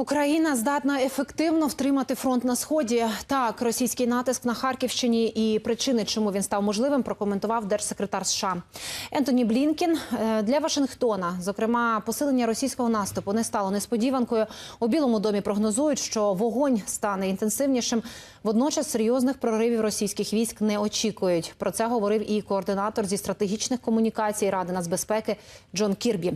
Україна здатна ефективно втримати фронт на сході. Так, російський натиск на Харківщині і причини, чому він став можливим, прокоментував держсекретар США Ентоні Блінкін. Е, Для Вашингтона, зокрема, посилення російського наступу не стало несподіванкою. У Білому домі прогнозують, що вогонь стане інтенсивнішим. Водночас серйозних проривів російських військ не очікують. Про це говорив і координатор зі стратегічних комунікацій Ради нацбезпеки Джон Кірбі.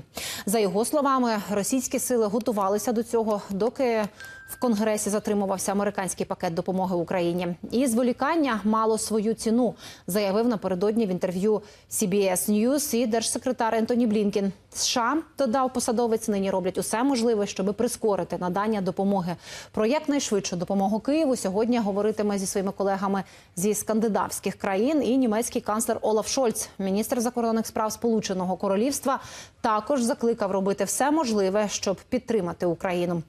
За його словами, російські сили готувалися до цього, доки в Конгресі затримувався американський пакет допомоги Україні. І зволікання мало свою ціну, заявив напередодні в інтерв'ю CBS News і держсекретар Ентоні Блінкін. США додав посадовець. Нині роблять усе можливе, щоб прискорити надання допомоги. Про якнайшвидшу допомогу Києву сьогодні говоритиме зі своїми колегами зі скандинавських країн і німецький канцлер Олаф Шольц, міністр закордонних справ Сполученого Королівства, також закликав робити все можливе, щоб підтримати Україну.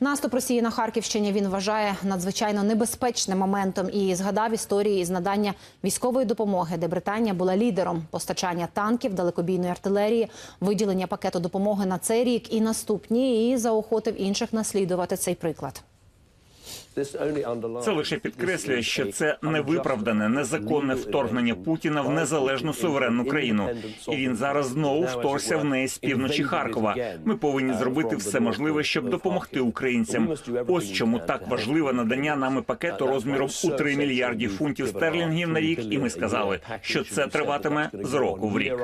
Наступ Росії на Харківщині він вважає надзвичайно небезпечним моментом і згадав історії із надання військової допомоги, де Британія була лідером постачання танків, далекобійної артилерії, виділення пакету допомоги на цей рік і наступні, і заохотив інших наслідувати цей приклад. Це лише підкреслює, що це невиправдане, незаконне вторгнення Путіна в незалежну суверенну країну. І він зараз знову вторгся в неї з півночі Харкова. Ми повинні зробити все можливе, щоб допомогти українцям. Ось чому так важливе надання нами пакету розміром у 3 мільярді фунтів стерлінгів на рік. І ми сказали, що це триватиме з року в рік.